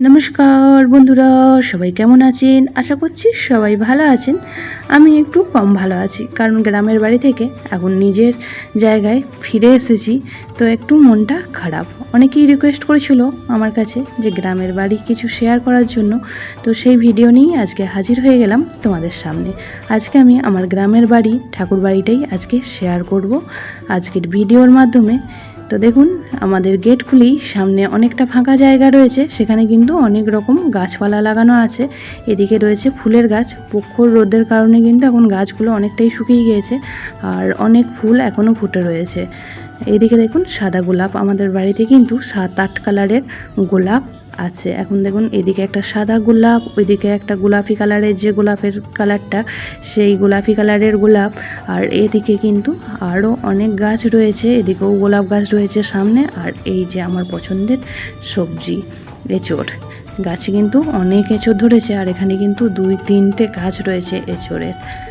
নমস্কার বন্ধুরা, সবাই কেমন আছেন? আশা করছি সবাই ভালো আছেন। আমি একটু কম ভালো আছি, কারণ গ্রামের বাড়ি থেকে এখন নিজের জায়গায় ফিরে এসেছি, তো একটু মনটা খারাপ। অনেকেই রিকোয়েস্ট করেছিল আমার কাছে যে গ্রামের বাড়ি কিছু শেয়ার করার জন্য, তো সেই ভিডিও নিয়েই আজকে হাজির হয়ে গেলাম তোমাদের সামনে। আজকে আমি আমার গ্রামের বাড়ি ঠাকুর বাড়িটাই আজকে শেয়ার করব। আজকের ভিডিওর মাধ্যমে তো দেখুন, আমাদের গেট খুলেই সামনে অনেকটা ফাঁকা জায়গা রয়েছে। সেখানে কিন্তু অনেক রকম গাছপালা লাগানো আছে। এদিকে রয়েছে ফুলের গাছ। প্রখর রোদের কারণে কিন্তু এখন গাছগুলো অনেকটাই শুকিয়ে গিয়েছে। আর অনেক ফুল এখনও ফুটে রয়েছে। এদিকে দেখুন সাদা গোলাপ। আমাদের বাড়িতে কিন্তু সাত, আট কালারের গোলাপ আছে। এখন দেখুন এদিকে একটা সাদা গোলাপ, ওইদিকে একটা গোলাপি কালারের যে গোলাপের কালারটা, সেই গোলাপি কালারের গোলাপ। আর এদিকে কিন্তু আরও অনেক গাছ রয়েছে, এদিকেও গোলাপ গাছ রয়েছে সামনে। আর এই যে আমার পছন্দের সবজি, এঁচড়। গাছে কিন্তু অনেক এঁচড় ধরেছে, আর এখানে কিন্তু দুই, তিনটে গাছ রয়েছে এঁচড়ের।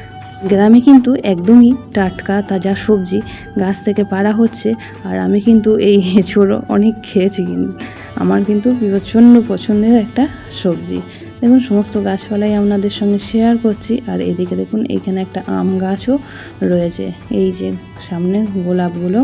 গ্রামে কিন্তু একদমই টাটকা তাজা সবজি গাছ থেকে পাড়া হচ্ছে, আর আমি কিন্তু এই এঁচোড় অনেক খেয়েছি কিন্তু। আমার কিন্তু প্রচণ্ড পছন্দের একটা সবজি। দেখুন, সমস্ত গাছপালাই আপনাদের সঙ্গে শেয়ার করছি, আর এদিকে দেখুন, এখানে একটা আম গাছও রয়েছে। এই যে সামনে গোলাপগুলো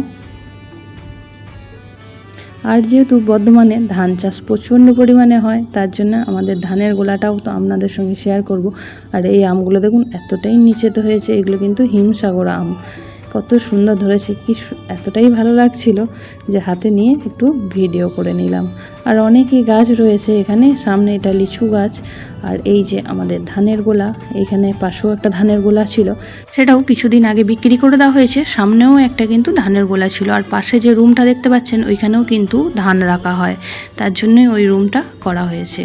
আর যেহেতু বর্ধমানে ধান চাষ প্রচণ্ড পরিমাণে হয়, তার জন্য আমাদের ধানের গোলাটাও তো আপনাদের সঙ্গে শেয়ার করব। আর এই আমগুলো দেখুন, এতটাই নিচেতে হয়েছে, এগুলো কিন্তু হিমসাগর আম। কত সুন্দর ধরেছে, কি এতটাই ভালো লাগছিল যে হাতে নিয়ে একটু ভিডিও করে নিলাম। আর অনেকই গাছ রয়েছে এখানে, সামনে এটা লিচু গাছ, আর এই যে আমাদের ধানের গোলা এইখানে পাশেও একটা ধানের গোলা ছিল। সেটাও কিছুদিন আগে বিক্রি করে দেওয়া হয়েছে, সামনেও একটা কিন্তু ধানের গোলা ছিল। আর পাশে যে রুমটা দেখতে পাচ্ছেন, ওইখানেও কিন্তু ধান রাখা হয়। তার জন্যই ওই রুমটা করা হয়েছে।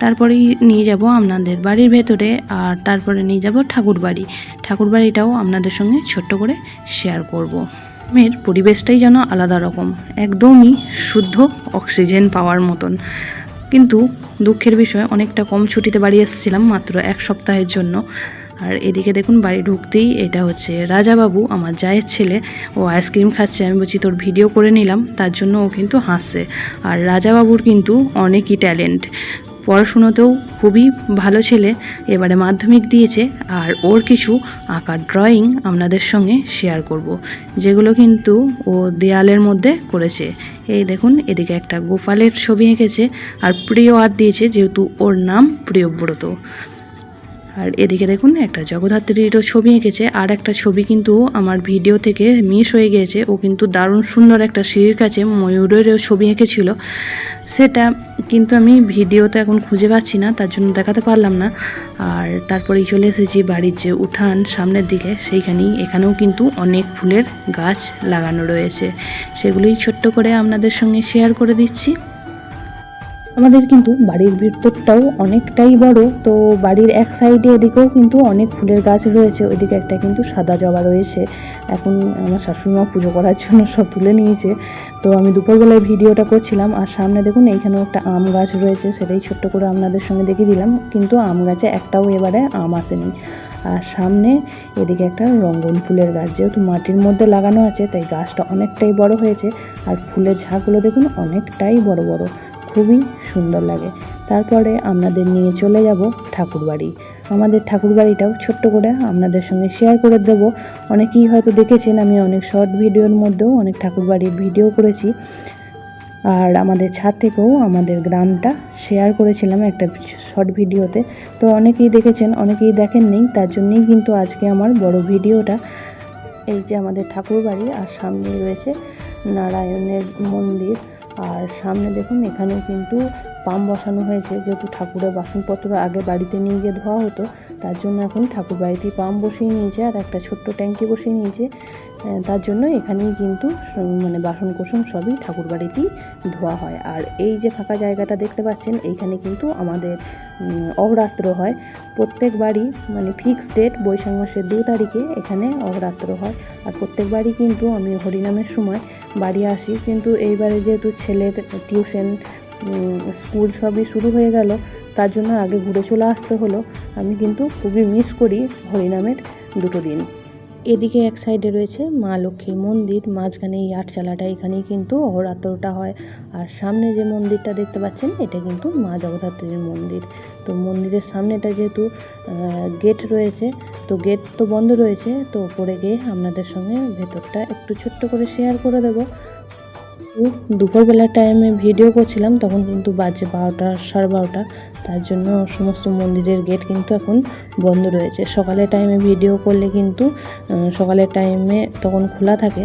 তারপরেই নিয়ে যাব আপনাদের বাড়ির ভেতরে আর তারপরে নিয়ে যাব ঠাকুর বাড়ি। ঠাকুর বাড়িটাও আপনাদের সঙ্গে ছোট্ট করে শেয়ার করব। গ্রামের পরিবেশটাই যেন আলাদা রকম, একদমই শুদ্ধ অক্সিজেন পাওয়ার মতন। কিন্তু দুঃখের বিষয়, অনেকটা কম ছুটিতে বাড়ি এসেছিলাম মাত্র এক সপ্তাহের জন্য। আর এদিকে দেখুন বাড়ি ঢুকতেই এটা হচ্ছে রাজাবাবু, আমার জায়ের ছেলে। ও আইসক্রিম খাচ্ছে, আমি বলছি, তোর ভিডিও করে নিলাম। তার জন্য ও কিন্তু হাসছে। আর রাজাবাবুর কিন্তু অনেকই ট্যালেন্ট পড়াশুনোতেও খুবই ভালো ছেলে, এবারে মাধ্যমিক দিয়েছে আর ওর কিছু আঁকার ড্রয়িং আপনাদের সঙ্গে শেয়ার করব। যেগুলো কিন্তু ও দেয়ালের মধ্যে করেছে এই দেখুন, এদিকে একটা গোপালের ছবি এঁকেছে আর প্রিয় আর দিয়েছে যেহেতু ওর নাম প্রিয়ব্রত আর এদিকে দেখুন, একটা জগদ্ধাত্রীরও ছবি এঁকেছে, আর একটা ছবি কিন্তু আমার ভিডিও থেকে মিস হয়ে গিয়েছে। ও কিন্তু দারুণ সুন্দর একটা সিঁড়ির কাছে ময়ূরেরও ছবি এঁকেছিল। সেটা কিন্তু আমি ভিডিওতে এখন খুঁজে পাচ্ছি না, তার জন্য দেখাতে পারলাম না। আর তারপরেই চলে এসেছি বাড়ির যে উঠান সামনের দিকে, সেইখানেই এখানেও কিন্তু অনেক ফুলের গাছ লাগানো রয়েছে। সেগুলোই ছোট্ট করে আপনাদের সঙ্গে শেয়ার করে দিচ্ছি। আমাদের কিন্তু বাড়ির ভিতরটাও অনেকটাই বড়, তো বাড়ির এক সাইডে এদিকেও কিন্তু অনেক ফুলের গাছ রয়েছে, ওইদিকে একটা কিন্তু সাদা জবা রয়েছে। এখন আমার শাশুড়িমা পুজো করার জন্য সব তুলে নিয়েছে। তো আমি দুপুরবেলায় ভিডিওটা করছিলাম, আর সামনে দেখুন এইখানেও একটা আম গাছ রয়েছে, সেটাই ছোট্ট করে আপনাদের সঙ্গে দেখিয়ে দিলাম, কিন্তু আম গাছে একটাও এবারে আম আসেনি। আর সামনে এদিকে একটা রঙ্গন ফুলের গাছ, যেহেতু মাটির মধ্যে লাগানো আছে, তাই গাছটা অনেকটাই বড় হয়েছে, আর ফুলের ঝাঁকগুলো দেখুন অনেকটাই বড় বড়। খুবই সুন্দর লাগে। তারপরে আপনাদের নিয়ে চলে যাব ঠাকুরবাড়ি। আমাদের ঠাকুরবাড়িটাও ছোট্ট করে আপনাদের সঙ্গে শেয়ার করে দেব। অনেকেই হয়তো দেখেছেন আমি অনেক শর্ট ভিডিওর মধ্যেও অনেক ঠাকুরবাড়ির ভিডিও করেছি। আর আমাদের ছাদ থেকেও আমাদের গ্রামটা শেয়ার করেছিলাম একটা শর্ট ভিডিওতে তো অনেকেই দেখেছেন, অনেকেই দেখেননি, তার জন্যেই কিন্তু আজকে আমার বড় ভিডিওটা এই যে আমাদের ঠাকুরবাড়ি আর সামনে রয়েছে নারায়ণের মন্দির। আর সামনে দেখুন এখানেও কিন্তু পাম্প বসানো হয়েছে। যেহেতু ঠাকুরের বাসনপত্র আগে বাড়িতে নিয়ে গিয়ে ধোয়া হতো, তার জন্য এখন ঠাকুর বাড়িতেই পাম্প বসিয়ে নিয়েছে আর একটা ছোট্ট ট্যাঙ্কি বসিয়ে নিয়েছে। তার জন্য এখানেই কিন্তু মানে বাসন কোসন সবই ঠাকুর বাড়িতেই ধোয়া হয়। আর এই যে ফাঁকা জায়গাটা দেখতে পাচ্ছেন, এইখানে কিন্তু আমাদের অহরাত্র হয়। প্রত্যেক বাড়ি মানে ফিক্সড ডেট বৈশাখ মাসের দু তারিখে এখানে অহরাত্র হয়। আর প্রত্যেক বাড়ি কিন্তু আমি হরিনামের সময় বাড়ি আসি। কিন্তু এইবারে যেহেতু ছেলের টিউশন স্কুল সবই শুরু হয়ে গেল। তার জন্য আগে ঘুরে চলে আসতে হলো। আমি কিন্তু খুবই মিস করি হরিনামের দুটো দিন। এদিকে এক সাইডে রয়েছে মা লক্ষ্মীর মন্দির। মাঝখানে এই আটচালাটা এখানেই কিন্তু অহরাত্রটা হয়। আর সামনে যে মন্দিরটা দেখতে পাচ্ছেন, এটা কিন্তু মা জগদ্ধাত্রীর মন্দির। তো মন্দিরের সামনেটা যেহেতু গেট রয়েছে, তো গেট তো বন্ধ রয়েছে, তো উপরে গিয়ে আপনাদের সঙ্গে ভেতরটা একটু ছোট্ট করে শেয়ার করে দেবো। দুপুরবেলার টাইমে ভিডিও করছিলাম, তখন কিন্তু বাজে বারোটা, সাড়ে বারোটা। তার জন্য সমস্ত মন্দিরের গেট কিন্তু এখন বন্ধ রয়েছে। সকালের টাইমে ভিডিও করলে কিন্তু সকালের টাইমে তখন খোলা থাকে।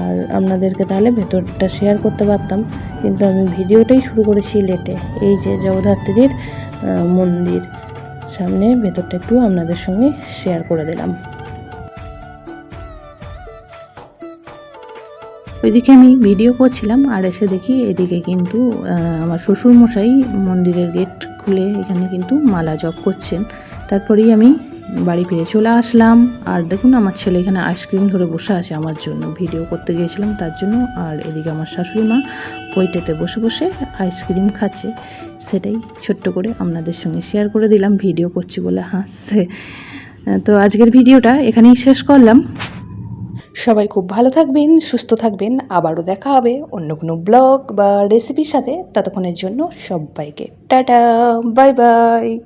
আর আপনাদেরকে তাহলে ভেতরটা শেয়ার করতে পারতাম। কিন্তু আমি ভিডিওটাই শুরু করেছি লেটে এই যে জগদ্ধাত্রীর মন্দির, সামনে ভেতরটা একটু আপনাদের সঙ্গে শেয়ার করে দিলাম। ওইদিকে আমি ভিডিও করছিলাম, আর এসে দেখি এদিকে কিন্তু আমার শ্বশুরমশাই মন্দিরের গেট খুলে এখানে কিন্তু মালা জপ করছেন। তারপরেই আমি বাড়ি ফিরে চলে আসলাম। আর দেখুন, আমার ছেলে এখানে আইসক্রিম ধরে বসে আছে আমার জন্য। ভিডিও করতে গিয়েছিলাম তার জন্য, আর এদিকে আমার শাশুড়ি মা বইটাতে বসে বসে আইসক্রিম খাচ্ছে। সেটাই ছোট্ট করে আপনাদের সঙ্গে শেয়ার করে দিলাম ভিডিও করছি বলে। হাসছে। তো আজকের ভিডিওটা এখানেই শেষ করলাম। সবাই খুব ভালো থাকবেন, সুস্থ থাকবেন। আবারও দেখা হবে অন্য কোনো ব্লগ বা রেসিপির সাথে। ততক্ষণের জন্য সবাইকে টাটা, বাই বাই।